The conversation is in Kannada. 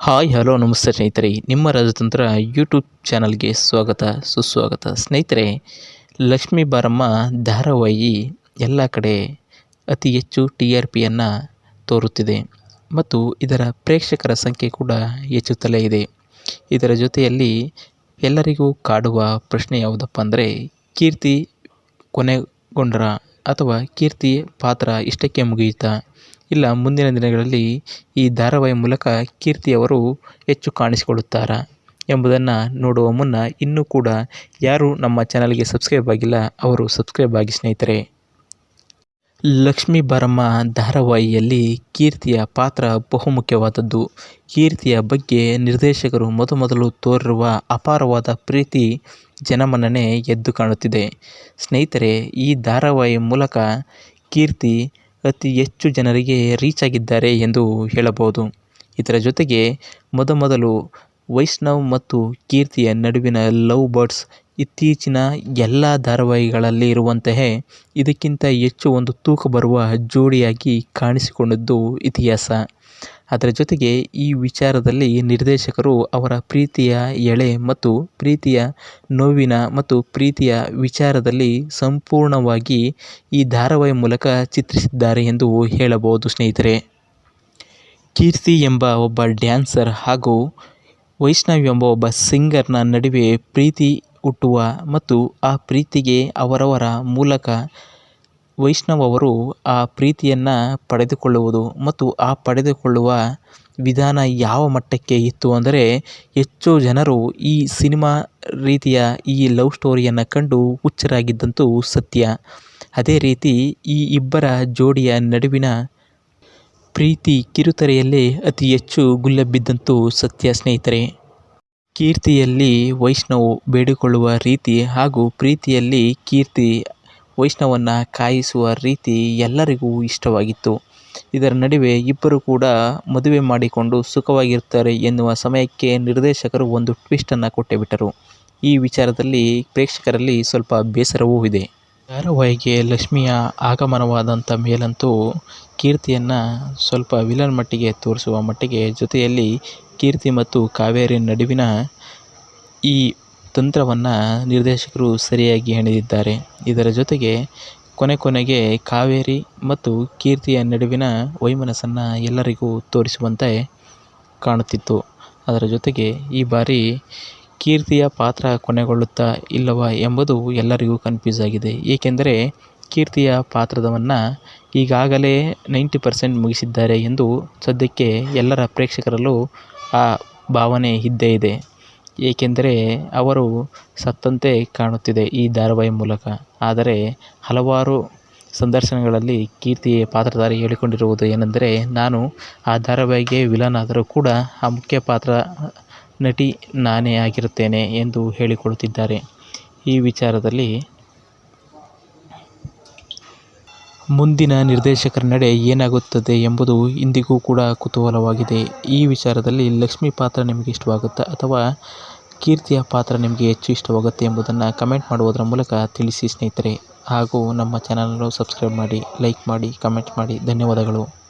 ಹಾಯ್, ಹಲೋ, ನಮಸ್ತೆ ಸ್ನೇಹಿತರೆ. ನಿಮ್ಮ ರಾಜತಂತ್ರ ಯೂಟ್ಯೂಬ್ ಚಾನಲ್ಗೆ ಸ್ವಾಗತ, ಸುಸ್ವಾಗತ. ಸ್ನೇಹಿತರೆ, ಲಕ್ಷ್ಮೀ ಬಾರಮ್ಮ, ಧಾರಾವಾಹಿ ಎಲ್ಲ ಕಡೆ ಅತಿ ಹೆಚ್ಚು ಟಿ ಆರ್ ಪಿಯನ್ನು ತೋರುತ್ತಿದೆ ಮತ್ತು ಇದರ ಪ್ರೇಕ್ಷಕರ ಸಂಖ್ಯೆ ಕೂಡ ಹೆಚ್ಚುತ್ತಲೇ ಇದೆ. ಇದರ ಜೊತೆಯಲ್ಲಿ ಎಲ್ಲರಿಗೂ ಕಾಡುವ ಪ್ರಶ್ನೆ ಯಾವುದಪ್ಪ ಅಂದರೆ, ಕೀರ್ತಿ ಕೊನೆಗೊಂಡ್ರ ಅಥವಾ ಕೀರ್ತಿ ಪಾತ್ರ ಇಷ್ಟಕ್ಕೆ ಮುಗಿಯುತ್ತಾ? ಇಲ್ಲ, ಮುಂದಿನ ದಿನಗಳಲ್ಲಿ ಈ ಧಾರಾವಾಹಿ ಮೂಲಕ ಕೀರ್ತಿಯವರು ಹೆಚ್ಚು ಕಾಣಿಸಿಕೊಳ್ಳುತ್ತಾರಾ ಎಂಬುದನ್ನು ನೋಡುವ ಮುನ್ನ ಇನ್ನೂ ಕೂಡ ಯಾರು ನಮ್ಮ ಚಾನಲ್ಗೆ ಸಬ್ಸ್ಕ್ರೈಬ್ ಆಗಿಲ್ಲ, ಅವರು ಸಬ್ಸ್ಕ್ರೈಬ್ ಆಗಿ ಸ್ನೇಹಿತರೆ. ಲಕ್ಷ್ಮೀ ಬಾರಮ್ಮ ಧಾರಾವಾಹಿಯಲ್ಲಿ ಕೀರ್ತಿಯ ಪಾತ್ರ ಬಹುಮುಖ್ಯವಾದದ್ದು. ಕೀರ್ತಿಯ ಬಗ್ಗೆ ನಿರ್ದೇಶಕರು ಮೊದಮೊದಲು ತೋರಿರುವ ಅಪಾರವಾದ ಪ್ರೀತಿ ಜನಮನ್ನಣೆ ಎದ್ದು ಕಾಣುತ್ತಿದೆ. ಸ್ನೇಹಿತರೆ, ಈ ಧಾರಾವಾಹಿ ಮೂಲಕ ಕೀರ್ತಿ ಅತಿ ಹೆಚ್ಚು ಜನರಿಗೆ ರೀಚ್ ಆಗಿದ್ದಾರೆ ಎಂದು ಹೇಳಬಹುದು. ಇದರ ಜೊತೆಗೆ ಮೊದಮೊದಲು ವೈಷ್ಣವ್ ಮತ್ತು ಕೀರ್ತಿಯ ನಡುವಿನ ಲವ್ ಬರ್ಡ್ಸ್ ಇತ್ತೀಚಿನ ಎಲ್ಲ ಧಾರಾವಾಹಿಗಳಲ್ಲಿ ಇರುವಂತೆಯೇ ಇದಕ್ಕಿಂತ ಹೆಚ್ಚು ಒಂದು ತೂಕ ಬರುವ ಜೋಡಿಯಾಗಿ ಕಾಣಿಸಿಕೊಂಡಿದ್ದು ಇತಿಹಾಸ. ಅದರ ಜೊತೆಗೆ ಈ ವಿಚಾರದಲ್ಲಿ ನಿರ್ದೇಶಕರು ಅವರ ಪ್ರೀತಿಯ ಎಳೆ ಮತ್ತು ಪ್ರೀತಿಯ ನೋವಿನ ಮತ್ತು ಪ್ರೀತಿಯ ವಿಚಾರದಲ್ಲಿ ಸಂಪೂರ್ಣವಾಗಿ ಈ ಧಾರಾವಾಹಿ ಮೂಲಕ ಚಿತ್ರಿಸಿದ್ದಾರೆ ಎಂದು ಹೇಳಬಹುದು ಸ್ನೇಹಿತರೆ. ಕೀರ್ತಿ ಎಂಬ ಒಬ್ಬ ಡ್ಯಾನ್ಸರ್ ಹಾಗೂ ವೈಷ್ಣವಿ ಎಂಬ ಒಬ್ಬ ಸಿಂಗರ್ನ ನಡುವೆ ಪ್ರೀತಿ ಹುಟ್ಟುವ ಮತ್ತು ಆ ಪ್ರೀತಿಗೆ ಅವರವರ ಮೂಲಕ ವೈಷ್ಣವ್ ಅವರು ಆ ಪ್ರೀತಿಯನ್ನು ಪಡೆದುಕೊಳ್ಳುವುದು ಮತ್ತು ಆ ಪಡೆದುಕೊಳ್ಳುವ ವಿಧಾನ ಯಾವ ಮಟ್ಟಕ್ಕೆ ಇತ್ತು ಅಂದರೆ ಹೆಚ್ಚು ಜನರು ಈ ಸಿನಿಮಾ ರೀತಿಯ ಈ ಲವ್ ಸ್ಟೋರಿಯನ್ನು ಕಂಡು ಹುಚ್ಚರಾಗಿದ್ದಂತೂ ಸತ್ಯ. ಅದೇ ರೀತಿ ಈ ಇಬ್ಬರ ಜೋಡಿಯ ನಡುವಿನ ಪ್ರೀತಿ ಕಿರುತೆರೆಯಲ್ಲಿ ಅತಿ ಹೆಚ್ಚು ಗುಲ್ಲಬ್ಬಿದ್ದಂತೂ ಸತ್ಯ ಸ್ನೇಹಿತರೆ. ಕೀರ್ತಿಯಲ್ಲಿ ವೈಷ್ಣವ್ ಬೇಡಿಕೊಳ್ಳುವ ರೀತಿ ಹಾಗೂ ಪ್ರೀತಿಯಲ್ಲಿ ಕೀರ್ತಿ ವೈಷ್ಣವನ್ನು ಕಾಯಿಸುವ ರೀತಿ ಎಲ್ಲರಿಗೂ ಇಷ್ಟವಾಗಿತ್ತು. ಇದರ ನಡುವೆ ಇಬ್ಬರು ಕೂಡ ಮದುವೆ ಮಾಡಿಕೊಂಡು ಸುಖವಾಗಿರ್ತಾರೆ ಎನ್ನುವ ಸಮಯಕ್ಕೆ ನಿರ್ದೇಶಕರು ಒಂದು ಟ್ವಿಸ್ಟನ್ನು ಕೊಟ್ಟೇ ಬಿಟ್ಟರು ಈ ವಿಚಾರದಲ್ಲಿ ಪ್ರೇಕ್ಷಕರಲ್ಲಿ ಸ್ವಲ್ಪ ಬೇಸರವೂ ಇದೆ. ಧಾರಾವಾಹಿಗೆ ಲಕ್ಷ್ಮಿಯ ಆಗಮನವಾದಂಥ ಮೇಲಂತೂ ಕೀರ್ತಿಯನ್ನು ಸ್ವಲ್ಪ ವಿಲನ್ ಮಟ್ಟಿಗೆ ತೋರಿಸುವ ಮಟ್ಟಿಗೆ ಜೊತೆಯಲ್ಲಿ ಕೀರ್ತಿ ಮತ್ತು ಕಾವೇರಿ ನಡುವಿನ ಈ ತಂತ್ರವನ್ನು ನಿರ್ದೇಶಕರು ಸರಿಯಾಗಿ ಹೆಣೆದಿದ್ದಾರೆ. ಇದರ ಜೊತೆಗೆ ಕೊನೆ ಕೊನೆಗೆ ಕಾವೇರಿ ಮತ್ತು ಕೀರ್ತಿಯ ನಡುವಿನ ವೈಮನಸ್ಸನ್ನು ಎಲ್ಲರಿಗೂ ತೋರಿಸುವಂತೆ ಕಾಣುತ್ತಿತ್ತು. ಅದರ ಜೊತೆಗೆ ಈ ಬಾರಿ ಕೀರ್ತಿಯ ಪಾತ್ರ ಕೊನೆಗೊಳ್ಳುತ್ತಾ ಇಲ್ಲವಾ ಎಂಬುದು ಎಲ್ಲರಿಗೂ ಕನ್ಫ್ಯೂಸ್ ಆಗಿದೆ. ಏಕೆಂದರೆ ಕೀರ್ತಿಯ ಪಾತ್ರದವನ್ನು ಈಗಾಗಲೇ ನೈಂಟಿ ಪರ್ಸೆಂಟ್ ಮುಗಿಸಿದ್ದಾರೆ ಎಂದು ಸದ್ಯಕ್ಕೆ ಎಲ್ಲರ ಪ್ರೇಕ್ಷಕರಲ್ಲೂ ಆ ಭಾವನೆ ಇದ್ದೇ ಇದೆ. ಏಕೆಂದರೆ ಅವರು ಸತ್ತಂತೆ ಕಾಣುತ್ತಿದೆ ಈ ಧಾರಾವಾಹಿ ಮೂಲಕ. ಆದರೆ ಹಲವಾರು ಸಂದರ್ಶನಗಳಲ್ಲಿ ಕೀರ್ತಿ ಪಾತ್ರಧಾರಿ ಹೇಳಿಕೊಂಡಿರುವುದು ಏನೆಂದರೆ, ನಾನು ಆ ಧಾರಾವಾಹಿಗೆ ವಿಲನ್ ಆದರೂ ಕೂಡ ಆ ಮುಖ್ಯ ಪಾತ್ರ ನಟಿ ನಾನೇ ಆಗಿರುತ್ತೇನೆ ಎಂದು ಹೇಳಿಕೊಳ್ಳುತ್ತಿದ್ದಾರೆ ಈ ವಿಚಾರದಲ್ಲಿ ಮುಂದಿನ ನಿರ್ದೇಶಕರ ನಡೆ ಏನಾಗುತ್ತದೆ ಎಂಬುದು ಇಂದಿಗೂ ಕೂಡ ಕುತೂಹಲವಾಗಿದೆ. ಈ ವಿಚಾರದಲ್ಲಿ ಲಕ್ಷ್ಮಿ ಪಾತ್ರ ನಿಮಗೆ ಇಷ್ಟವಾಗುತ್ತಾ ಅಥವಾ ಕೀರ್ತಿಯ ಪಾತ್ರ ನಿಮಗೆ ಹೆಚ್ಚು ಇಷ್ಟವಾಗುತ್ತೆ ಎಂಬುದನ್ನು ಕಮೆಂಟ್ ಮಾಡುವುದರ ಮೂಲಕ ತಿಳಿಸಿ ಸ್ನೇಹಿತರೆ. ಹಾಗೂ ನಮ್ಮ ಚಾನಲನ್ನು ಸಬ್ಸ್ಕ್ರೈಬ್ ಮಾಡಿ, ಲೈಕ್ ಮಾಡಿ, ಕಮೆಂಟ್ ಮಾಡಿ. ಧನ್ಯವಾದಗಳು.